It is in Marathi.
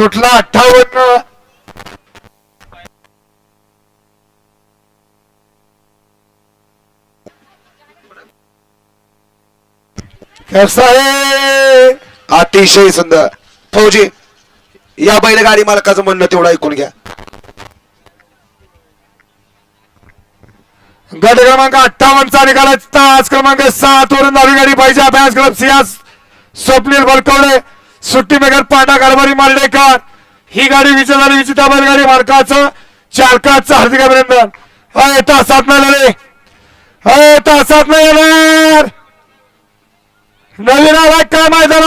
सुटला अठ्ठावन्न. कसा आहे अतिशय सुंदर. फौजी या बैलगाडी मालकाचं म्हणणं तेवढं ऐकून घ्या. गट क्रमांक अठ्ठावन्नचा निकालाच तास क्रमांक सात वरून नवी गाडी पाहिजे. अभ्यास क्लब सियास स्वप्नील बलकवडे सुट्टी मेकर पाटा कारभारी मांडेकर ही गाडी विजय झाली विचिता बैलगाडी मालकाचं चालकाचं हार्दिक अभिनंदन. अय तासात नाही झाले अय तासात नाही येणार नवीन आवाज काय माहिती